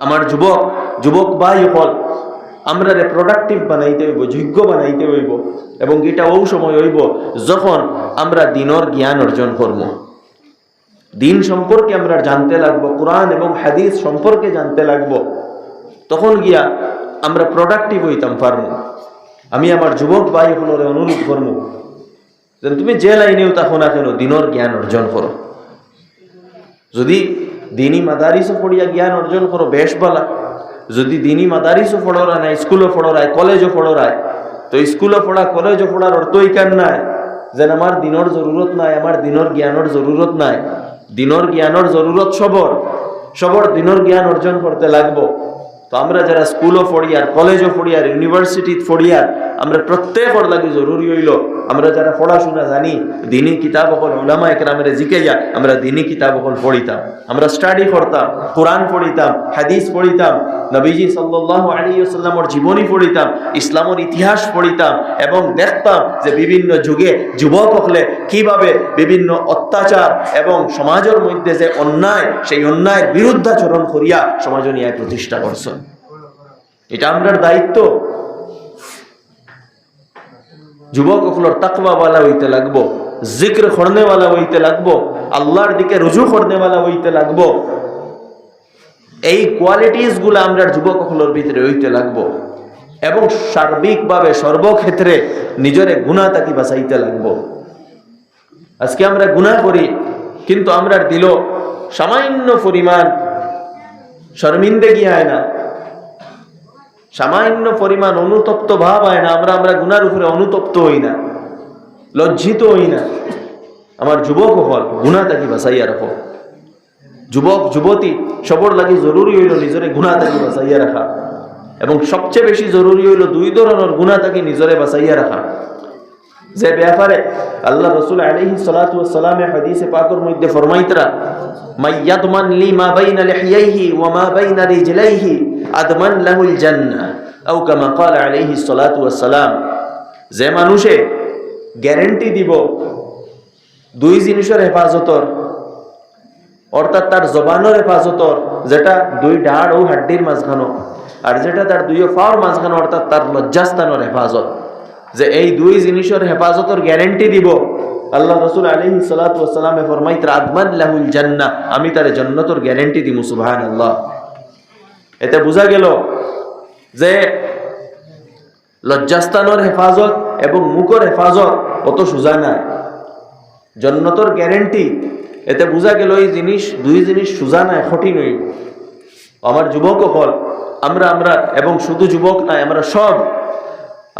আমার যুবক যুবক ভাই হল, আমরা রে প্রোডাক্টিভ বানাইতে হইব, যোগ্য বানাইতে হইব, এবং এটা ও সময় হইব যখন আমরা দিনর জ্ঞান অর্জন করব। দিন সম্পর্কে আমরা জানতে লাগবো, কোরআন এবং হাদিস সম্পর্কে জানতে লাগবো। তখন গিয়া আমরা প্রোডাক্টিভ হইতাম, পারব। আমি আমার যুবক ভাই হলরে অনুরোধ করব তুমি যে লাইনেও থাকো না কেন, দিনর জ্ঞান অর্জন করো। যদি দিনী মাদারিসও পড়িয়া জ্ঞান অর্জন করো, বেশ বলা। যদি দিনী মাদারিসও পড়োরা নাই স্কুলও পড়োরায় কলেজও পড়োরায়, তো স্কুলও পড়া কলেজও পড়ার অর্থ ইকান নাই? যেন আমার দিনর জরুরত নাই আমার দিনর জ্ঞানের জরুরত নাই। দিনর জ্ঞানের জরুরত সবর সবর দিনর জ্ঞান অর্জন করতে লাগবো। তো আমরা যারা স্কুলও পড়ি আর কলেজও পড়ি আর ইউনিভার্সিটি পড়ি আর আমরা প্রত্যেকর লাগে জরুরি হইল, আমরা যারা পড়াশোনা জানি, দিনী কিতাব অকল ওলামা একরামের জিকে যা আমরা দিনী কিতাব অকল পড়িতাম আমরা স্টাডি করতাম, কোরআন পড়িতাম হাদিস পড়িতাম নবীজি সাল্লাহ আলী সাল্লামর জীবনী পড়িতাম ইসলামের ইতিহাস পড়িতাম এবং দেখতাম যে বিভিন্ন যুগে যুবক হলে কীভাবে বিভিন্ন অত্যাচার এবং সমাজের মধ্যে যে অন্যায়, সেই অন্যায়ের বিরুদ্ধাচরণ করিয়া সমাজ নিয়ে প্রতিষ্ঠা করছেন। এটা আমরার দায়িত্ব। যুবক হলোর তাকওয়াওয়ালা হইতে লাগবো, জিক্র করনেওয়ালা হইতে লাগবো, আল্লাহর দিকে রুজু করনেওয়ালা হইতে লাগবো। এই কোয়ালিটিসগুলো আমরা যুবক হলোর ভিতরে হইতে লাগবো এবং সার্বিকভাবে সর্বক্ষেত্রে নিজের গুণা তাকে বাঁচাইতে লাগবো। আজকে আমরা গুণা করি, কিন্তু আমরা দিল সামান্য পরিমাণ শর্মিন্দে গিয়ে হয় না। সামান্য পরিমাণ অনুতপ্ত ভাব হয় না, আমরা আমরা গুনার উপরে অনুতপ্ত হই না, লজ্জিত হই না। আমার যুবক হল গুণা তাকে বাঁচাইয়া রাখো। যুবক, যুবতী, সবর লাগি জরুরি হইল নিজরে গুণা তাকে বাঁচাইয়া রাখা। এবং সবচেয়ে বেশি জরুরি হইল দুই ধরনের গুণা তাকে নিজরে বাঁচাইয়া রাখা। যে ব্যাপারে আল্লাহ রসুল আলহি সালাতামে হাদিসে পাকর মধ্যে ফরমাইতরা যে মানুষে গ্যারান্টি দিব দুই জিনিসের হেফাজতর, অর্থাৎ তার জবানের হেফাজতর, যেটা দুই ডাড় ও হাড্ডির মাঝখানো, আর যেটা তার দুই ফাওয়ার মাঝখানো, অর্থাৎ তার লজ্জাস্থানের হেফাজত। যে এই দুই জিনিসের হেফাজতের গ্যারেন্টি দিব আল্লাহ রসুল আলহি সালাতামে ফরমাইত আদমান লাহুল জান্না আমি তার জন্নতর গ্যারেন্টি দিব সুবাহান আল্লাহ এতে বোঝা গেল যে লজ্জাস্থানের হেফাজত এবং মুখর হেফাজত অত সোজা নাই। জন্নতর গ্যারেন্টি, এতে বোঝা গেল এই জিনিস, দুই জিনিস সোজা নাই কঠিন হইব আমার যুবক হল আমরা আমরা, এবং শুধু যুবক নাই, আমরা সব,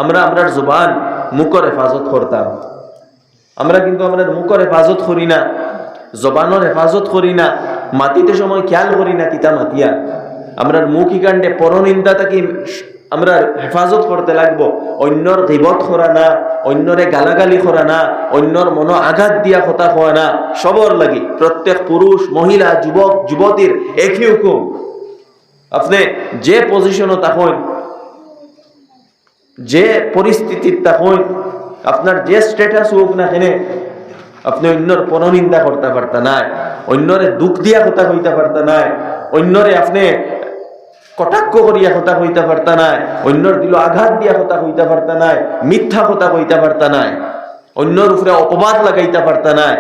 আমরা আমরা জুবান মুখর হেফাজত করতাম। আমরা কিন্তু আমরা মুখর হেফাজত করি না জবানোর হেফাজত করি না মাতিতে সময় খেয়াল করি না কিতা মাতিয়া। আমরা মুখ ইকাণ্ডে পরনিন্দা থাকি আমরা হেফাজত করতে লাগবো। অন্যর গিবত করা না অন্যরে গালাগালি করা না অন্যর মনো আঘাত দিয়া কথা হওয়া না সবর লাগি। প্রত্যেক পুরুষ মহিলা যুবক যুবতীর একই হুকুম। আপনি যে পজিশনও তখন যে পরিস্থিতির তখন আপনার যে স্ট্যাটাস হোক না কেনে, আপনি অন্যর পরনিন্দা করতে পারতা নাই, অন্যরে দুঃখ দিয়া কথা কইতে পারতা নাই, অন্যরে আপনি কটাক্ষ করিয়া কথা কইতে পারতা নাই, অন্যর দিল আঘাত দিয়া কথা কইতে পারতা নাই, মিথ্যা কথা কইতে পারতা নাই, অন্যর উপরে অপবাদ লাগাইতে পারতা নাই।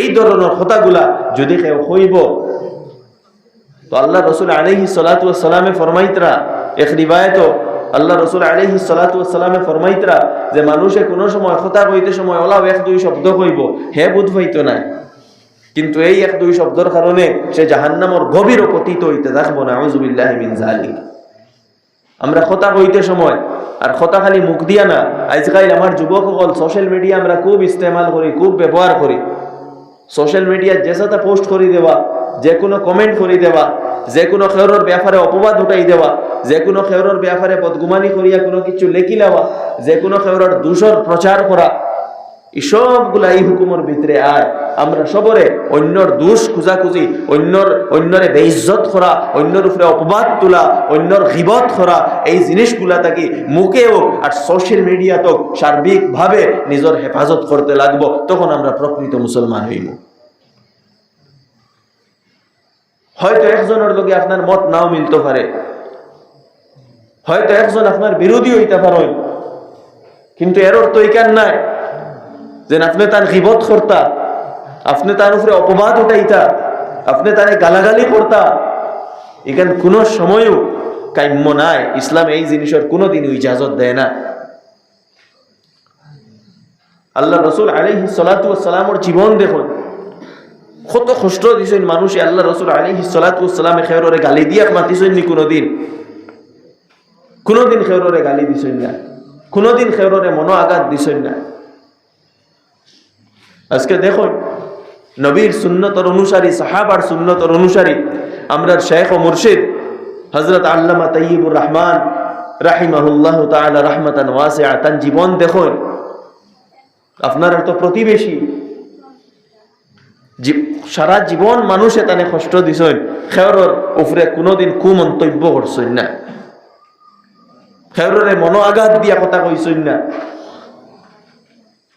এই ধরনের কথাগুলা যদি কেউ হইব তো আল্লাহ রসুল আলহি সালামে ফরমাইতরা, এক রিবায়ত আল্লাহ রসুল আলহি সালামে ফরমাইতরা যে মানুষে কোনো সময় কথা কইতে সময় ওলাও এক দুই শব্দ কইব, হে বুধ হইত না। কিন্তু এই এক দুই শব্দর কারণে সে জাহান্নামর গভীর পতিত হইতে থাকব না আউজুবিল্লাহ মিন আমরা কথা কইতে সময়, আর কথা খালি মুখ দিয়া না, আজকাল আমার যুবক সকল সোশ্যাল মিডিয়া আমরা খুব ইস্তেমাল করি, খুব ব্যবহার করি। সোশ্যাল মিডিয়া যে সাথে পোস্ট করে দেওয়া, যে কোনো কমেন্ট করে দেওয়া যে কোনো খেয়রের ব্যাপারে অপবাদ উঠাই দেওয়া যে কোনো খেয়রের ব্যাপারে বদগুমানি করিয়া কোনো কিছু লেখি নেওয়া যে কোনো খেয়রের দূষর প্রচার করা এসবগুলা এই হুকুমের ভিতরে আয়। আমরা সবরে অন্যর দোষ খুঁজাখুঁজি, অন্যর, অন্যরে বেইজ্জত করা, অন্যর উপরে অপবাদ তোলা, অন্যর গিবত করা, এই জিনিসগুলা থাকি মুখে হোক আর সোশ্যাল মিডিয়াতেও সার্বিকভাবে নিজের হেফাজত করতে লাগবো, তখন আমরা প্রকৃত মুসলমান হইব। হয়তো একজনের লোকে আপনার মত নাও মিলতে পারে। হয়তো একজন আপনার বিরোধী হইতে পারেন কিন্তু এর অর্থ ইকান নাই? যে আপনি তার গিবত করতা, আপনি তার উপরে অপবাদ উঠাইতা, আপনি তারে গালাগালি করতা। এখানে কোনো সময়ও কাম্য নাই। ইসলাম এই জিনিসের কোনোদিন ইজাজত দেয় না। আল্লাহ রসুল আলহি সালাতামর জীবন দেখুন। কত কষ্ট দিছেন মানুষে আল্লাহ রসুল আলহি সালাতামে খেয়রে গালি দিয়া মাতিছেন নি কোনোদিন? কোনোদিন খেয়রে গালি দিছেন না। কোনোদিন খেয়রে মনো আঘাত দিছেন না। আজকে দেখুন, নবীর সুন্নতর অনুসারী, সাহাবার সুন্নতর অনুসারী, আমরা শেখ ও মুর্শিদ হজরত আল্লামা তৈবুর রহমান রাহিমাহুল্লাহ তাআলা রহমতান ওয়াসিআ তান জীবন দেখুন, আপনার তো প্রতিবেশী সারা জীবন মানুষ এখানে কষ্ট দিছেন। খেয়রর উপরে কোনোদিন কু মন্তব্য করছেন না। খেয়ররে মন আঘাত দিয়া কথা কইছেন না।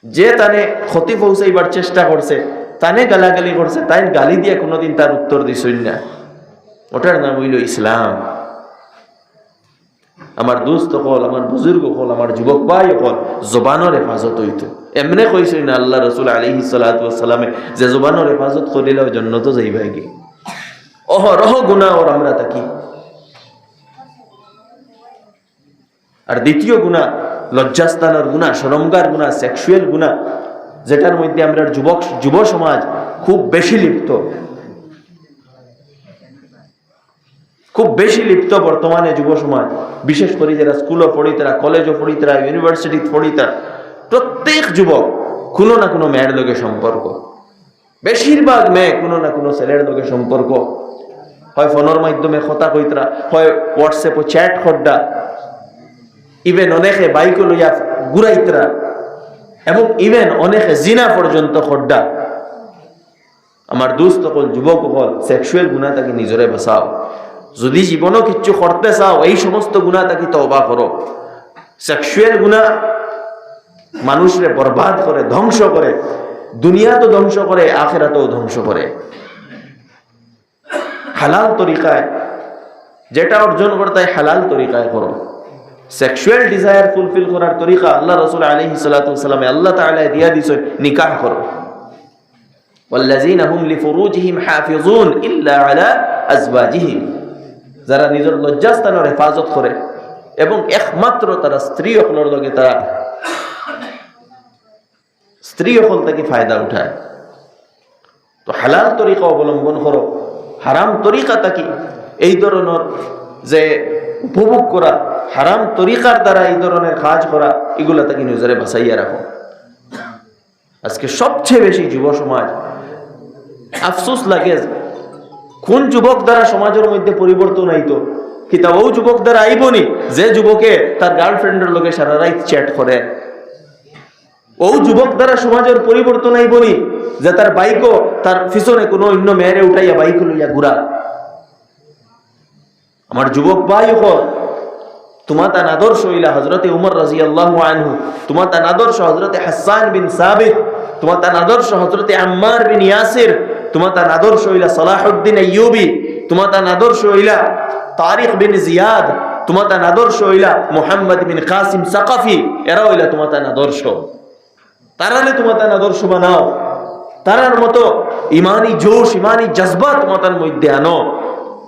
যে তানে ক্ষতি পৌঁছাইবার চেষ্টা করছে তানে গালাগালি করছে তাই গালি দিয়ে কোনোদিন তার উত্তর দিছই না। ওটার নাম হইল ইসলাম আমার দুস্থ হল, আমার বুজুর্গ হল, আমার যুবক ভাই হল জবানোর হেফাজত হইত। এমনে কইছই না, আল্লাহ রসুল আলহি সালামে যে জবানোর হেফাজত করিলে ওই জন্য তো যাইবাই গে অহ রহ গুণা ওর আমরা থাকি। আর দ্বিতীয় গুণা লজ্জাস্থানের গুণা সরমগার গুণা সেক্সুয়াল গুণা যেটার মধ্যে আমরা যুবক যুব সমাজ খুব বেশি লিপ্ত। খুব বেশি লিপ্ত বর্তমানে যুব সমাজ। বিশেষ করে যারা স্কুলও পড়ি, তারা কলেজও পড়ি, তারা ইউনিভার্সিটি পড়ি, তারা প্রত্যেক যুবক কোনো না কোনো মেয়ের লোকের সম্পর্ক। বেশিরভাগ মেয়ে কোনো না কোনো ছেলের লোকের সম্পর্ক। হয় ফোনের মাধ্যমে কথা কইতরা হয় হোয়াটসঅ্যাপে চ্যাট খড্ডা ইভেন অনেকে বাইক লইয়া ঘুরাইতরা, এবং ইভেন অনেকে জিনা পর্যন্ত খড্ডা আমার দুস্থ হল যুবক হল সেক্সুয়াল গুণা তাকে নিজরে বাঁচাও। যদি জীবনও কিচ্ছু করতে চাও এই সমস্ত গুণা তাকে তবা করো সেক্সুয়াল গুণা মানুষরে বরবাদ করে ধ্বংস করে দুনিয়া তো ধ্বংস করে আখেরাতেও ধ্বংস করে হালাল তরিকায় যেটা অর্জন করতে হয় হালাল তরিকায় করো সেক্সুয়াল ডিজায়ার ফুলফিল করার তরিকা আল্লাহ রসুল আলহি সালাতামে আল্লাহ তাআলা দিয়া দিছে নিকাহ করো والذين هم لفروجهم حافظون إلا على أزواجهم যারা নিজের লজ্জাস্থানের হেফাজত করে এবং একমাত্র তারা স্ত্রী সকলের লগে তারা স্ত্রী সকল থেকে ফায়দা উঠায়। তো হালাল তরিকা অবলম্বন করো, হারাম তরিকা তাকি এই ধরনের যে উপভোগ করা, হারাম তরিকার দ্বারা এই ধরনের কাজ করা, এগুলা তাকে নিজেরে বাঁচাইয়া রাখো? আজকে সবচেয়ে বেশি যুব সমাজ আফসোস লাগে কোন যুবক দ্বারা সমাজের মধ্যে পরিবর্তন আইতো? কিতা ও যুবক দ্বারা আইবনি। যে যুবকে তার গার্লফ্রেন্ডের লোকে সারা রাত চ্যাট করে। ও যুবক দ্বারা সমাজের পরিবর্তন আইবনি, যে তার বাইকও তার পিছনে কোনো অন্য মেয়েরে উঠাইয়া বাইক লইয়া ঘুরা। আমার যুবক ভাই হল তোমার তার আদর্শ হইলা হজরতে উমর রাজি আল্লাহ আনহু, তোমার তার আদর্শ হজরতে হাসান বিন সাবিত, তোমার তার আদর্শ হজরতে আম্মার বিন ইয়াসির তোমার তার আদর্শ হইলা সালাহুদ্দিন ইউবি তোমার তার আদর্শ হইলা তারিক বিন জিয়াদ, তোমার তার আদর্শ হইলা মোহাম্মদ বিন কাসিম সাকাফি এরা হইলা তোমার তার আদর্শ। তারালে তোমার তার আদর্শ বানাও। তারার মতো ইমানি জোশ, ইমানি জজবা তোমার মধ্যে আনো।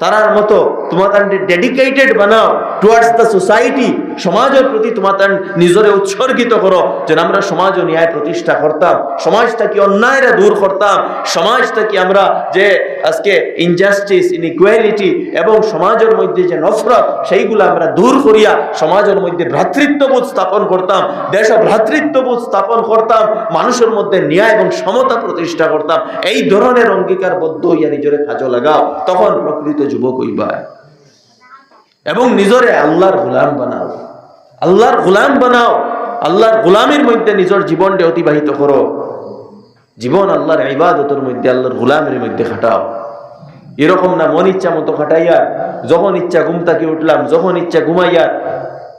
তারার মতো তোমার ডেডিকেটেড বানাও টুয়ার্ডস দ্য সোসাইটি সমাজের প্রতি তোমার নিজরে উৎসর্গিত করো। যেন আমরা সমাজ ও ন্যায় প্রতিষ্ঠা করতাম, সমাজটা কি অন্যায়রা দূর করতাম, সমাজটা কি আমরা যে আজকে ইনজাস্টিস ইনইকুয়ালিটি এবং সমাজের মধ্যে যে নফরত, সেইগুলো আমরা দূর করিয়া সমাজের মধ্যে ভ্রাতৃত্ববোধ স্থাপন করতাম, দেশ ভ্রাতৃত্ববোধ স্থাপন করতাম, মানুষের মধ্যে ন্যায় এবং সমতা প্রতিষ্ঠা করতাম। এই ধরনের অঙ্গীকারবদ্ধ হইয়া নিজের কাজে লাগাও, তখন প্রকৃত যুবক হইবা। এবং নিজরে আল্লাহর গোলাম বানাও। আল্লাহর গোলাম বানাও। আল্লাহর গোলামের মধ্যে নিজের জীবনটা অতিবাহিত করো। জীবন আল্লাহর ইবাদতের মধ্যে, আল্লাহর গোলামের মধ্যে খাটাও। এরকম না, মন ইচ্ছা মতো খাটাইয়া, যখন ইচ্ছা ঘুম তাকে উঠলাম, যখন ইচ্ছা ঘুমাইয়া,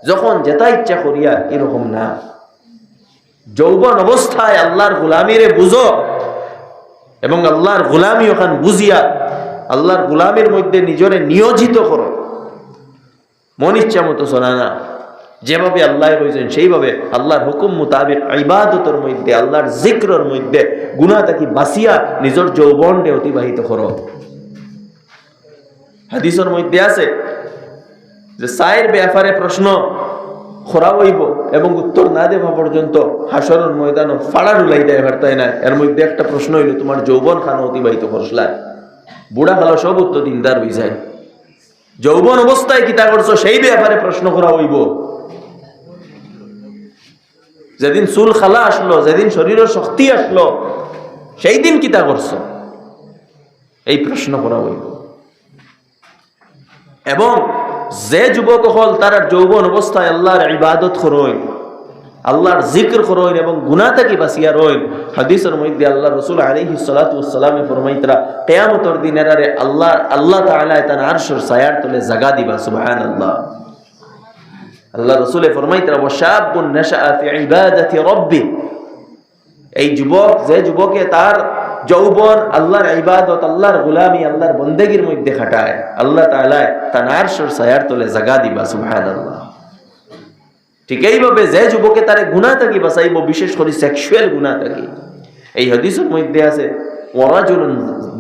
যখন যেটা ইচ্ছা করিয়া, এরকম না। যৌবন অবস্থায় আল্লাহর গোলামিরে বুঝো এবং আল্লাহর গোলামি ওখান বুঝিয়া, আল্লাহর গুলামের মধ্যে নিজরে নিয়োজিত করো। মন ইচ্ছা মতো শোনা না। যেভাবে আল্লাহ রয়েছেন সেইভাবে আল্লাহর হুকুম মোতাবেক ইবাদতের মধ্যে, আল্লাহর জিক্রর মধ্যে গুণা তাকি বাসিয়া নিজের যৌবনকে অতিবাহিত করো। হাদিসের মধ্যে আছে যে সায়ের ব্যাপারে প্রশ্ন খরা হইব এবং উত্তর না দেওয়া পর্যন্ত হাসরের ময়দান ফাড়া ডুলাই দেয় তাই না? এর মধ্যে একটা প্রশ্ন হইল, তোমার যৌবন খানো অতিবাহিত করসলা? বুড়া খালো সব উত্তর দিনদার হয়ে যায়। যৌবন অবস্থায় কিতা করছ? সেই ব্যাপারে প্রশ্ন করা হইব। যেদিন চুল খালা আসলো, যেদিন শরীরের শক্তি আসলো সেই দিন কিতা করছ? এই প্রশ্ন করা হইব এবং যে যুবক হল, তারা যৌবন অবস্থায় আল্লাহর ইবাদত করইন আল্লাহর জিক্র করইন এবং গুনাহ থেকে বাঁচিয়া রইন হাদিসের মধ্যে আল্লাহ রসুল আলাইহি সালাতু ওয়াসসালামে ফরমাইতরা, কিয়ামতের দিনের আরে আল্লাহ আল্লাহ তাআলা তার আরশের ছায়ার তলে জাগা দিবা, সুবহানাল্লাহ। আল্লাহ রসুলে ফরমাইতরা ওয়াশাবুন নাশাআ ফি ইবাদাতি রাব্বি এই যুবক যে যুবকে তার যৌবন আল্লাহর ইবাদত আল্লাহর গুলামি আল্লাহর বন্দেগীর মধ্যে খাটায় আল্লাহ তাআলা তানার সর সায়ার তলে জাগা দিবা সুবহানাল্লাহ ঠিক এইভাবে যে যুবকে তারে গুনাহ থাকি বাঁচাইব বিশেষ করে সেক্সুয়াল গুনাহ থাকি এই হাদিসের মধ্যে আছে ওয়ারাজুলুন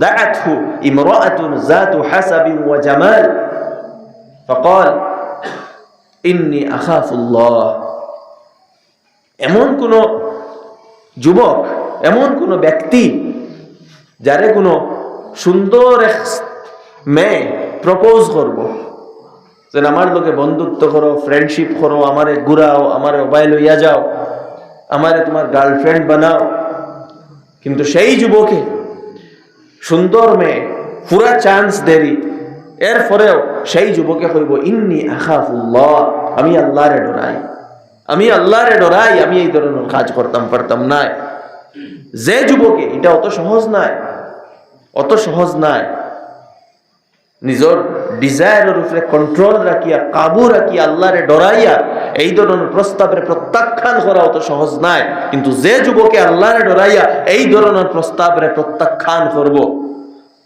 দাআতহু ইমরাআতুন যাতু হাসাবিন ওয়া জামাল فقال ইন্নী আখাফুল্লাহ। এমন কোন যুবক, এমন কোন ব্যক্তি যারে কোনো সুন্দর এক মেয়ে প্রপোজ করব। যে আমার লোকে বন্ধুত্ব করো ফ্রেন্ডশিপ করো, আমারে ঘুরাও, আমারে মোবাইল লইয়া যাও, আমারে তোমার গার্লফ্রেন্ড বানাও। কিন্তু সেই যুবকে সুন্দর মেয়ে, পুরা চান্স দেরি। এরপরেও সেই যুবকে হইব, ইন্নি আখাফুল্লাহ, আমি আল্লাহরে ডরাই। আমি আল্লাহরে ডরাই, আমি এই ধরনের কাজ করতাম, পারতাম না। যে যুবকে, এটা অত সহজ নাই। অত সহজ নাই। নিজের ডিজায়ারের উপরে কন্ট্রোল রাখিয়া, কাবু রাখিয়া, আল্লাহরে ডরাইয়া, এই ধরনের প্রস্তাবের প্রত্যাখ্যান করা অত সহজ নাই। কিন্তু যে যুবকে আল্লাহরে ডরাইয়া, এই ধরনের প্রস্তাবের প্রত্যাখ্যান করব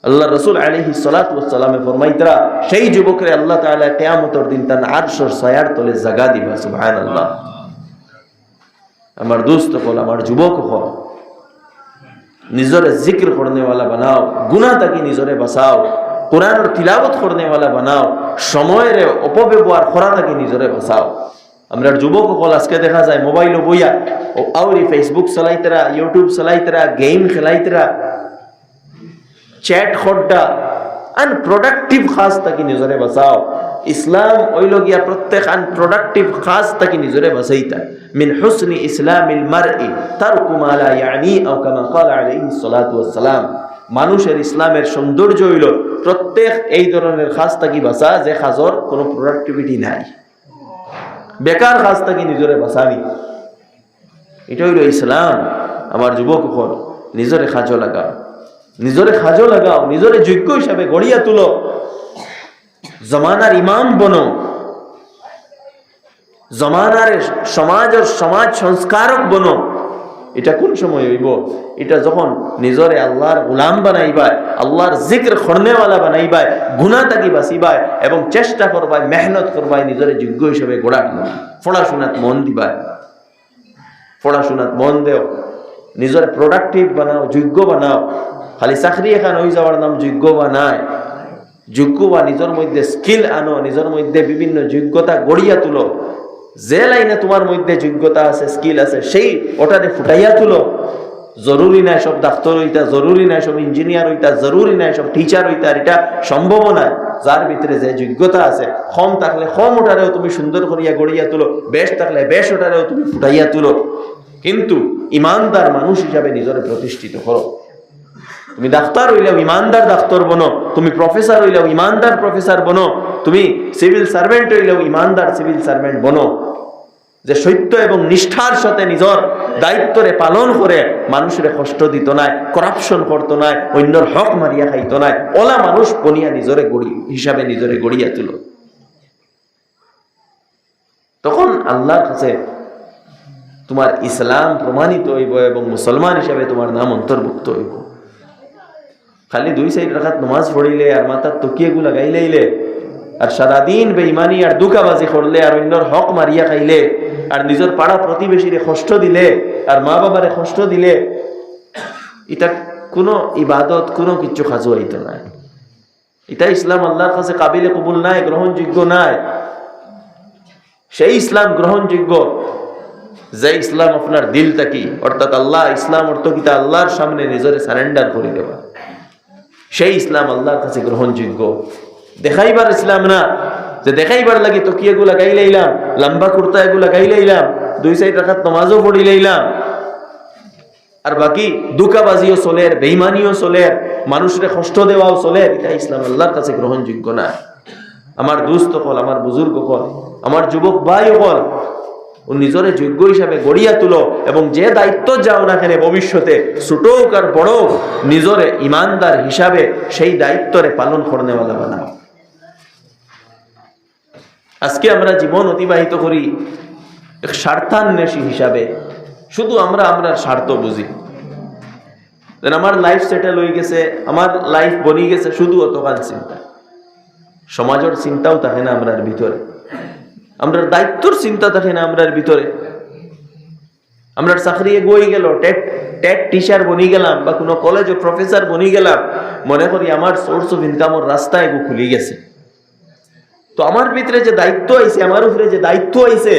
আল্লাহ রসুল আলহি সালাতামে ফরমাইতরা, সেই যুবকরে আল্লাহ তালা কেয়ামতর দিন তার আটশোর সায়ার তলে জাগা দিবা সুবহান আল্লাহ আমার দোস্ত হল, আমার যুবক হল। নিজরে জিক্র করনেওয়ালা বানাও গুনা তাকে নিজরে বাঁচাও, কোরআনের তিলাবত করনেওয়ালা বানাও, সময়ের অপব্যবহার করা তাকে নিজরে বাঁচাও। আমরা যুবক হল, আজকে দেখা যায় মোবাইল বইয়া আউরি ফেসবুক চালাইতেরা ইউটিউব চালাইতেরা গেম খেলাইতেরা চ্যাট খড্ডা আনপ্রোডাক্টিভ খাস তাকে নিজরে বাঁচাও ইসলাম ওইল গিয়া প্রত্যেক আনপ্রোডাক্টিভ খাস তাকে নিজরে বাঁচাইতা মিন হুসনি ইসলামিল মারই তারকু মা লা ইয়ানি আও কামা ক্বালা আলাইহিস সালাতু মানুষের ইসলামের সৌন্দর্য হইল প্রত্যেক এই ধরনের খাস তাকি বাঁচা যে খাজর কোনো প্রোডাক্টিভিটি নাই বেকার খাস তাকি নিজরে বাঁচানি এটা হইল ইসলাম আমার যুবক নিজরে খাজো লাগাও নিজরে খাজো লাগাও, নিজরে যোগ্য হিসাবে গড়িয়া তুলো। জমানার ইমাম বনো। জমানার সমাজ ও সমাজ সংস্কারক বনো। এটা কোন সময় হইব? এটা যখন নিজরে আল্লাহর গুলাম বানাইবাই আল্লাহর জিক্র খরনেওয়ালা বানাইবাই গুণা তাকি বাঁচিবাই এবং চেষ্টা করবাই মেহনত করবাই নিজরে যোগ্য হিসেবে গোড়া পড়াশোনাত মন দিবাই পড়াশোনাত মন দেও। নিজরে প্রোডাক্টিভ বানাও, যোগ্য বানাও। খালি চাকরি এখান হয়ে যাওয়ার নাম যোগ্য বা নাই? যোগ্য বা নিজের মধ্যে স্কিল আনো, নিজের মধ্যে বিভিন্ন যোগ্যতা গড়িয়া তুলো। যে লাইনে তোমার মধ্যে যোগ্যতা আছে স্কিল আছে, সেই ওটারে ফুটাইয়া তুলো। জরুরি নাই সব ডাক্তার হইতা, জরুরি নাই সব ইঞ্জিনিয়ার হইতা, জরুরি নাই সব টিচার হইতা এটা সম্ভব নয় যার ভিতরে যে যোগ্যতা আছে কম থাকলে কম ওটারেও তুমি সুন্দর করিয়া গড়িয়া তুলো, বেশ থাকলে বেশ ওটারেও তুমি ফুটাইয়া তুলো। কিন্তু ইমানদার মানুষ হিসাবে নিজরে প্রতিষ্ঠিত করো। তুমি ডাক্তার হইলেও ইমানদার ডাক্তার বনো, তুমি প্রফেসর হইলেও ইমানদার প্রফেসর বনো, তুমি সিভিল সার্ভেন্ট হইলেও ইমানদার সিভিল সার্ভেন্ট বনো। যে সত্য এবং নিষ্ঠার সাথে নিজের দায়িত্বরে পালন করে মানুষের কষ্ট দিত নাই করাপশন করতো নাই, অন্যর হক মারিয়া খাইতো নাই, ওলা মানুষ বনিয়া নিজরে গড়ি, হিসাবে নিজরে গড়িয়া তুল। তখন আল্লাহর কাছে তোমার ইসলাম প্রমাণিত হইব এবং মুসলমান হিসাবে তোমার নাম অন্তর্ভুক্ত হইব। খালি দুই সাইড রাখাত নমাজ পড়িলে আর মাথার তকিয়েগুলা লাগাইলেইলে, আর সারাদিন বেইমানি আর দুকাবাজি করলে আর অন্যর হক মারিয়া খাইলে, আর নিজের পাড়া প্রতিবেশীরে কষ্ট দিলে, আর মা বাবারে কষ্ট দিলে এটা কোনো ইবাদত, কোনো কিছু খাজু হইতো নাই এটা ইসলাম আল্লাহর কাছে কাবিলে কবুল নাই, গ্রহণযোগ্য নাই। সেই ইসলাম গ্রহণযোগ্য, যে ইসলাম আপনার দিল থাকি অর্থাৎ আল্লাহ, ইসলাম অর্থ কিতা আল্লাহর সামনে নিজরে সারেন্ডার করে দেওয়া। সেই ইসলাম আল্লাহর কাছে গ্রহণযোগ্য। দেখাইবার ইসলাম না। যে দেখাইবার লাগি তো কি এগুলা গাই লাইলাম, লম্বা কুর্তা এগুলা গাই লাইলাম, দুই সাইড রাখাত নমাজও পড়ি লাইলাম। আর বাকি দুকাবাজিও চলের বেইমানিও চলের মানুষরে কষ্ট দেওয়াও চলের এটা ইসলাম আল্লাহর কাছে গ্রহণযোগ্য না। আমার দুস্থ হল আমার বুজুর্গ হল আমার যুবক ভাই হল ও নিজরে যোগ্য হিসাবে গড়িয়া তুলো এবং যে দায়িত্ব যাও না কেন ভবিষ্যতে ছোট হোক আর বড় হোক, নিজরে ইমানদার হিসাবে সেই দায়িত্বরে পালন করনেওয়ালা বানাও আজকে আমরা জীবন অতিবাহিত করি এক স্বার্থান্বেষী হিসাবে। শুধু আমরা আমরা স্বার্থ বুঝি। আমার লাইফ সেটেল হয়ে গেছে আমার লাইফ বনি গেছে শুধু অতকাল চিন্তা। সমাজের চিন্তাও থাকে না আমরার ভিতরে। আমরার দায়িত্বর চিন্তা থাকে না আমরার ভিতরে। আমরা চাকরি গই গেল, টেট টেট টিচার বনি গেলাম বা কোনো কলেজে প্রফেসর বনি গেলাম, মনে করি আমার সোর্স অফ ইনকামের রাস্তা এগু খুলে গেছে। তো আমার ভিতরে যে দায়িত্ব আইছে, আমার উপরে যে দায়িত্ব আইছে,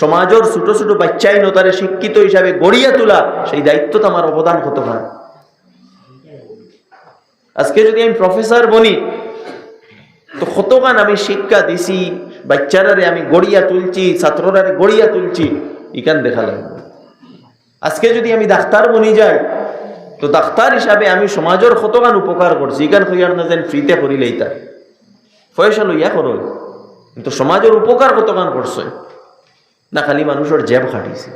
সমাজের ছোট ছোট বাচ্চাই নতারে শিক্ষিত হিসাবে গড়িয়া তোলা, সেই দায়িত্ব তো আমার অবদান হতে পারে আজকে যদি আমি প্রফেসর বনি, তো কতগান আমি শিক্ষা দিছি বাচ্চারারে আমি গড়িয়া তুলছি, ছাত্ররারে গড়িয়া তুলছি ইকান দেখা লাগবে। আজকে যদি আমি ডাক্তার বনি যাই, তো ডাক্তার হিসাবে আমি সমাজের কতগান উপকার করছি ইকান হইয়ার না যেন ফ্রিতে করিলেই তার পয়সা লইয়া করো। কিন্তু সমাজের উপকার কতগান করছে, না খালি মানুষের জেব খাটিছে।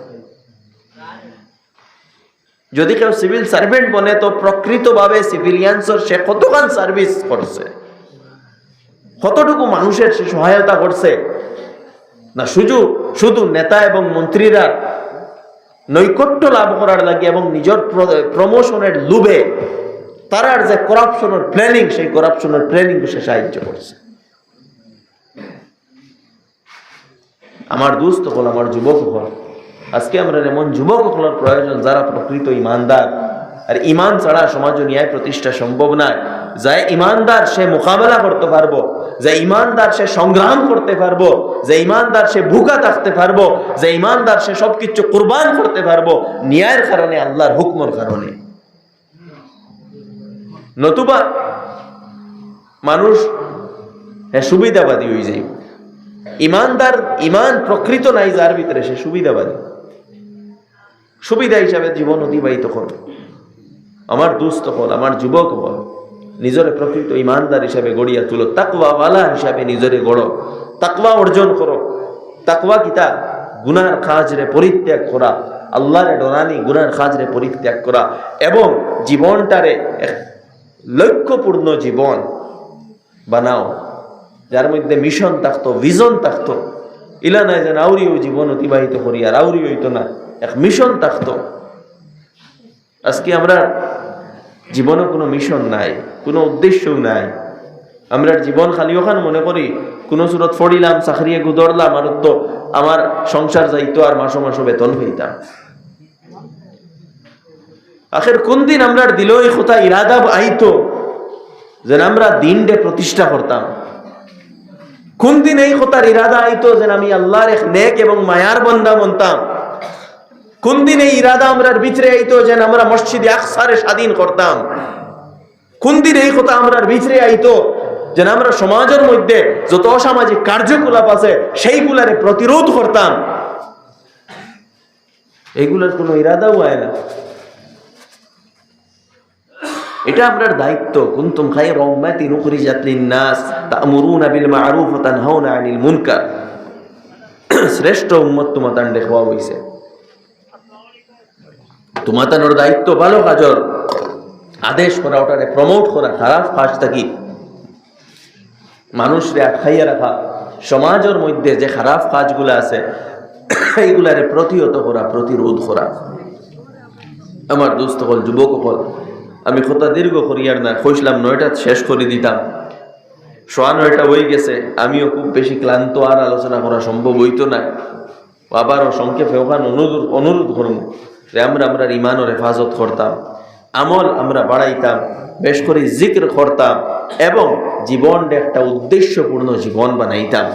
যদি কেউ সিভিল সার্ভেন্ট বনে, তো প্রকৃতভাবে সিভিলিয়ানসের সে কতখান সার্ভিস করছে। কতটুকু মানুষের সে সহায়তা করছে? না, শুধু শুধু নেতা এবং মন্ত্রীরা নৈকট্য লাভ করার লাগে এবং নিজের প্রমোশনের লুবে তারার যে করাপশনের প্ল্যানিং সেই করাপশনের প্ল্যানিং সে সাহায্য করছে। আমার দুস্থ হল আমার যুবক হল আজকে আমরা এমন যুবক হলার প্রয়োজন যারা প্রকৃত ইমানদার। আর ইমান ছাড়া সমাজ ন্যায় প্রতিষ্ঠা সম্ভব নয়। যে ইমানদার, সে মোকাবেলা করতে পারব। যে ইমানদার সে সংগ্রাম করতে পারব, যে ইমানদার সে ভুকা থাকতে পারব, যে ইমানদার সে সবকিছু কোরবান করতে পারব, ন্যায়ের কারণে, আল্লাহর হুকমর কারণে। নতুবা মানুষ হ্যাঁ সুবিধাবাদী হয়ে যায়। ইমানদার, ইমান প্রকৃত নাই, যার ভিতরে সে সুবিধাবাদী। সুবিধা হিসাবে জীবন অতিবাহিত কর। আমার দুস্থ হল আমার যুবক হল নিজের প্রকৃত ইমানদার হিসাবে গড়িয়া তুলো। তাকওয়াওয়ালা হিসাবে নিজেরে গড়ো। তাকওয়া অর্জন করো। তাকওয়া কিতা গুনার কাজরে পরিত্যাগ করা। আল্লাহরে ডরানি গুনার কাজরে পরিত্যাগ করা। এবং জীবনটারে এক লক্ষ্যপূর্ণ জীবন বানাও। যার মধ্যে মিশন থাকতো ভিজন থাকতো। ইলা নাই যেন আউরিও জীবন অতিবাহিত করি আর আউরি হইতো না। এক মিশন থাকতো। আজকে আমরা জীবনে কোনো মিশন নাই। কোনো উদ্দেশ্যও নাই। আমরা জীবন খালি ওখান মনে করি, কোনো সুরত ফড়িলাম, চাকরিয়ে গুদরলাম, আর তো আমার সংসার যাইতো আর মাসো মাসো বেতন পেতাম আখের কোন দিন আমরা দিল এই কথা ইরাদা আইতো, যেন আমরা দিনটা প্রতিষ্ঠা করতাম। কোন দিন এই কথার ইরাদা আইতো, যেন আমি আল্লাহর এক নেক এবং মায়ার বন্দা মনতাম। কোন দিন এই ইরাদা আমরার ভিতরে আইতো, যেন আমরা মসজিদে আকসারে স্বাধীন করতাম। কোন দিন এই কথা আমরা বিচরে আইতো? যেন আমরা সমাজের মধ্যে যত অসামাজিক কার্যকলাপ আছে, সেইগুলারে প্রতিরোধ করতাম। এইগুলার কোনো ইরাদাও হয় না। এটা আপনার দায়িত্ব। কুনতুম খায়রা উম্মাতিন উখরিজাত লিন-নাস, তা'মুরুনা বিল মা'রুফ ওয়া তানহাউনা 'আনিল মুনকার। শ্রেষ্ঠ উম্মত তোমাতান দেখবা হইছে। তোমাতানোর দায়িত্ব ভালো কাজর আদেশ করা ওটারে প্রমোট করা খারাপ কাজ থাকি মানুষরে আটকাইয়া রাখা, সমাজের মধ্যে যে খারাপ কাজগুলো আছে, এইগুলারে প্রতিহত করা, প্রতিরোধ করা। আমার দুস্থ হল, যুবক হল, আমি কথা দীর্ঘ করিয়ার না কইসলাম নয়টা শেষ করে দিতাম। সোয়া নয়টা হয়ে গেছে, আমিও খুব বেশি ক্লান্ত, আর আলোচনা করা সম্ভব হইতো না। আবারও সংক্ষেপে ওখানে অনুরোধ অনুরোধ করব যে আমরা আমরা ইমানের হেফাজত করতাম। আমল আমরা বাড়াইতাম, বেশ করে জিক্র করতাম এবং জীবনটা একটা উদ্দেশ্যপূর্ণ জীবন বানাইতাম।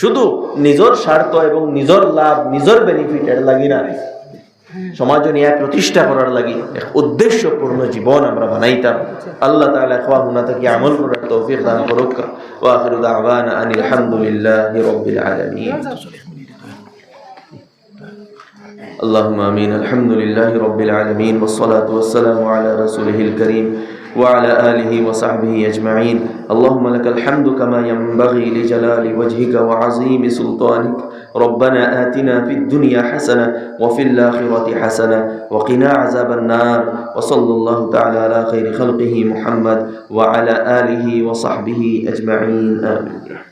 শুধু নিজের স্বার্থ এবং নিজের লাভ, নিজের বেনিফিট এর লাগি না সমাজ নিয়ে প্রতিষ্ঠা করার লাগি এক উদ্দেশ্যপূর্ণ জীবন আমরা বানাইতাম। আল্লাহ তাআলা খাওয়া গুনা থেকে আমল করার তৌফিক দান করুক। ওয়া আখিরু দাওয়ানা আনিল হামদুলিল্লাহি রাব্বিল আলামিন। اللهم آمين. الحمد لله رب العالمين والصلاة والسلام على رسوله الكريم وعلى آله وصحبه أجمعين. اللهم لك الحمد كما ينبغي لجلال وجهك وعظيم سلطانك. ربنا آتنا في الدنيا حسنة وفي الآخرة حسنة وقنا عذاب النار. وصلى الله تعالى على خير خلقه محمد وعلى آله وصحبه أجمعين. آمين.